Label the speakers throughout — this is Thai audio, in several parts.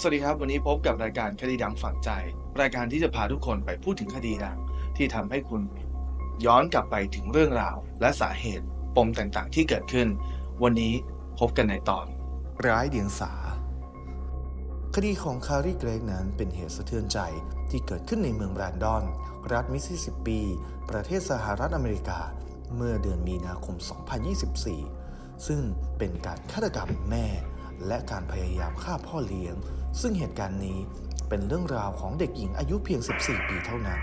Speaker 1: สวัสดีครับ วันนี้พบกับรายการคดีดังฝังใจ รายการที่จะพาทุกคนไปพูดถึงคดีดังที่ทำให้คุณย้อนกลับไปถึงเรื่องราว และสาเหตุปมต่างๆ ที่เกิดขึ้น วันนี้พบกันในตอน
Speaker 2: ร้ายเดียงสา คดีของคารีเกรกนั้นเป็นเหตุสะเทือนใจที่เกิดขึ้นในเมืองแบรนดอน รัฐมิสซิสซิปปี ประเทศสหรัฐอเมริกา เมื่อเดือนมีนาคม 2024 ซึ่งเป็นการฆาตกรรมแม่ และการพยายามฆ่าพ่อเลี้ยง ซึ่งเหตุการณ์นี้เป็นเรื่องราวของเด็กหญิงอายุเพียง 14 ปีเท่านั้น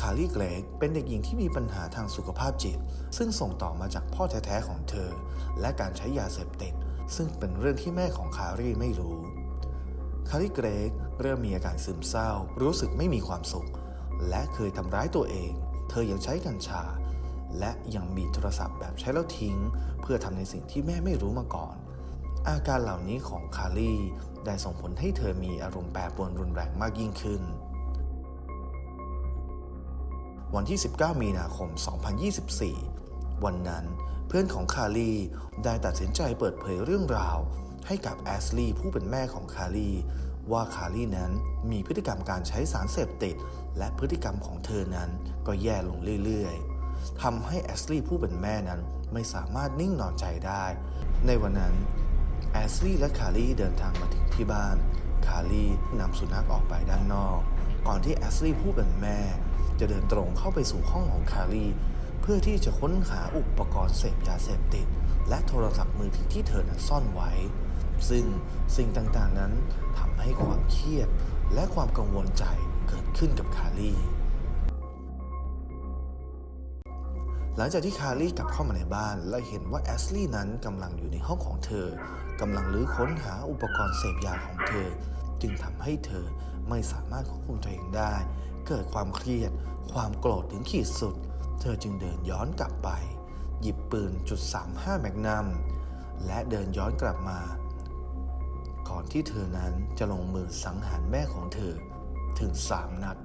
Speaker 2: คารีเกรกเป็นเด็กหญิงที่มีปัญหาทางสุขภาพจิต ซึ่งส่งต่อมาจากพ่อแท้ๆของเธอ และการใช้ยาเสพติด ซึ่งเป็นเรื่องที่แม่ของคารีไม่รู้ คารีเกรกเริ่มมีอาการซึมเศร้า รู้สึกไม่มีความสุข และเคยทำร้ายตัวเอง เธอยังใช้กัญชา และยังมีโทรศัพท์แบบใช้แล้วทิ้ง เพื่อทำในสิ่งที่แม่ไม่รู้มาก่อน อาการเหล่านี้ของคารีได้ส่งผลให้เธอมีอารมณ์แปรปรวนรุนแรงมากยิ่งขึ้น วันที่ 19 มีนาคม 2024 วันนั้นเพื่อนของคารีได้ตัดสินใจเปิดเผยเรื่องราว ให้กับแอสลีย์ผู้เป็นแม่ของคารีว่าคารีนั้นมีพฤติกรรมการใช้สารเสพติด และพฤติกรรมของเธอนั้นก็แย่ลงเรื่อยๆทำให้แอสลีย์ผู้เป็นแม่นั้นไม่สามารถนิ่งนอนใจได้ ในวันนั้นแอสลีย์และคารีเดินทางมาถึงที่บ้าน คารีนำสุนัขออกไปด้านนอก ก่อนที่แอสลีย์ผู้เป็นแม่ จะเดินตรงเข้าไปสู่ห้องของคารีเพื่อที่จะค้นหาอุปกรณ์เสพยาเสพติด และโทรศัพท์มือถือที่เธอนั้นซ่อนไว้ ซึ่งสิ่งต่างๆนั้นทำให้ความเครียดและความกังวลใจเกิดขึ้นกับคารีหลังจากที่คารีกลับเข้ามาในบ้าน และเห็นว่าแอสลีย์นั้นกำลังอยู่ในห้องของเธอกำลังลื้อค้นหาอุปกรณ์เสพยาของเธอ จึงทำให้เธอไม่สามารถควบคุมตัวเองได้ เกิดความเครียด ความโกรธถึงขีดสุด เธอจึงเดินย้อนกลับไป หยิบปืนจุด35แมกนัมและเดินย้อนกลับมา ก่อนที่เธอนั้นจะลงมือสังหารแม่ของเธอถึงสามนัด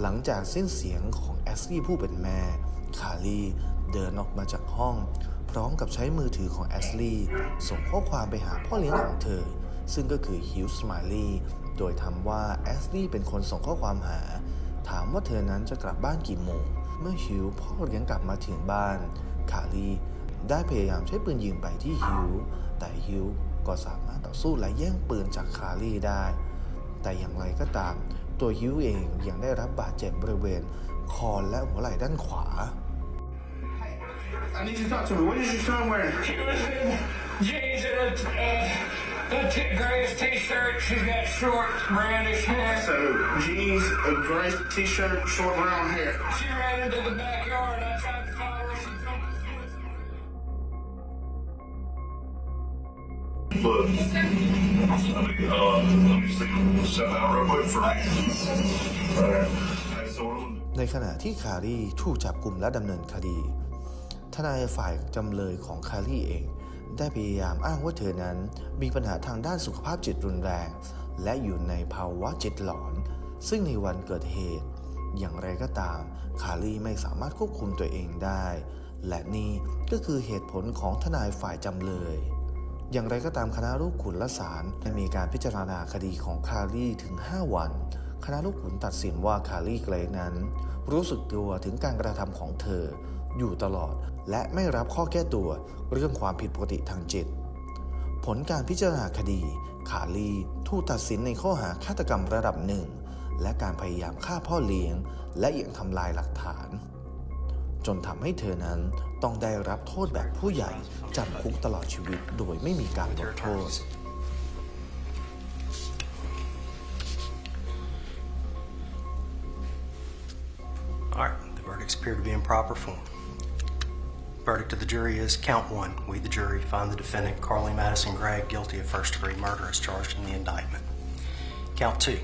Speaker 2: หลังจากสิ้นเสียงของแอสลี่ผู้เป็นแม่ คารีเดินออกมาจากห้อง พร้อมกับใช้มือถือของแอสลี่ส่งข้อความไปหาพ่อเลี้ยงของเธอ ซึ่งก็คือฮิวส์ม i ลี่โดยทำว่าแอสลี่เป็นคนส่งข้อความหา ถามว่าเธอนั้นจะกลับบ้านกี่โมง เมื่อฮิวพ่อเลี้ยงกลับมาถึงบ้าน คารีได้พยายามใช้ปืนยิงไปที่ฮิวแต่ฮิวก็สามารถต่อสู้และแย่งปืนจากคารีได้ แต่อย่างไรก็ตาม ตัวฮิวเองยังได้รับบาดเจ็บบริเวณคอและหัวไหล่ด้านขวา
Speaker 3: I need you to talk to me. What is your son wearing?
Speaker 4: She was in jeans and a, uh, a t- grayish t-shirt. She's got short, brownish hair.
Speaker 3: So jeans, a gray t-shirt, short brown hair.
Speaker 4: She ran into the backyard. I tried to follow her. She jumped the fence.
Speaker 5: Look, let me, uh, let me see, step out real quick for me. Alright. Hey, so we're looking-
Speaker 2: ในขณะที่คารีถูกจับกลุ่มและดำเนินคดีท นายฝ่ายจำเลยของคารีเอง ได้พยายามอ้างว่าเธอนั้น มีปัญหาทางด้านสุขภาพจิตรุนแรง และอยู่ในภาวะจิตหลอน ซึ่งในวันเกิดเหตุ อย่างไรก็ตาม คารีไม่สามารถควบคุมตัวเองได้ และนี่ก็คือเหตุผลของทนายฝ่ายจำเลยอย่างไรก็ตามคณะลูกขุนและศาลได้มีการพิจารณาคดีของคารีถึง 5 วัน คณะลูกขุนตัดสินว่าคารีเกรนั้น รู้สึกตัวถึงการกระทำของเธอ อยู่ตลอด และไม่รับข้อแก้ตัวเรื่องความผิดปกติทางจิต ผลการพิจารณาคดีคารีถูกตัดสินในข้อหาฆาตกรรมระดับหนึ่ง และการพยายามฆ่าพ่อเลี้ยง และยังทำลายหลักฐาน จนทำให้เธอนั้นต้องได้รับโทษแบบผู้ใหญ่จำคุกตลอดชีวิตโดยไม่มีการลดโทษ
Speaker 6: All right, the verdicts appear to be in proper form. Verdict of the jury is count one. We, the jury, find the defendant, Carly Madison Gregg, guilty of first degree murder as charged in the indictment. Count two,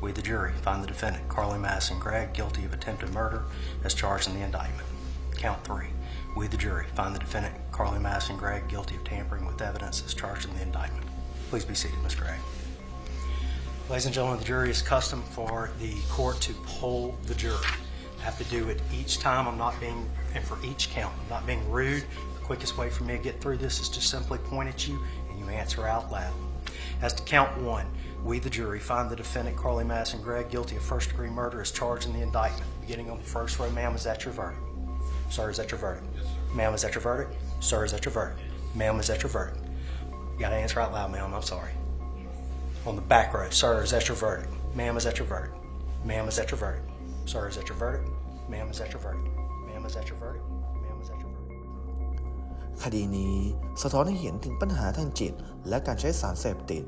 Speaker 6: we the jury find the defendant, Carly Madison Gregg, guilty of attempted murder as charged in the indictment. Count three, we the jury find the defendant, Carly Madison Gregg, guilty of tampering with evidence as charged in the indictment. Please be seated, Ms. Gregg. Ladies and gentlemen, the jury is custom for the court to poll the jury. I have to do it each time. I'm not being, and for each count, I'm not being rude. The quickest way for me to get through this is to simply point at you and you answer out loud. As to count one, we, the jury, find the defendant, Carly Madison Gregg, guilty of first degree murder as charged in the indictment. Beginning on the first row, ma'am, is that your verdict? Sir, is that your verdict? Ma'am, is that your verdict? Sir, is that your verdict? Ma'am, is that your verdict? You gotta answer out loud, ma'am. I'm sorry on the back row. Sir, is that your verdict? Ma'am, is that your verdict? Ma'am, is that your verdict? Sir, is that your verdict? Ma'am, is that your verdict? Ma'am, is that your verdict? Ma'am, is that your verdict?
Speaker 2: คดีนี้สะท้อนให้เห็นถึงปัญหาทางจิต และการใช้สารเสพติด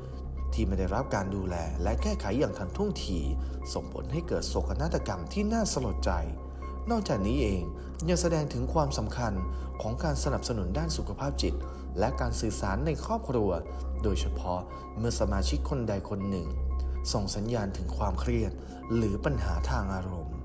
Speaker 2: ที่ไม่ได้รับการดูแลและแก้ไขอย่างทันท่วงที ส่งผลให้เกิดโศกนาฏกรรมที่น่าสลดใจ นอกจากนี้เองยังแสดงถึงความสำคัญของการสนับสนุนด้านสุขภาพจิต และการสื่อสารในครอบครัว โดยเฉพาะเมื่อสมาชิกคนใดคนหนึ่ง ส่งสัญญาณถึงความเครียด หรือปัญหาทางอารมณ์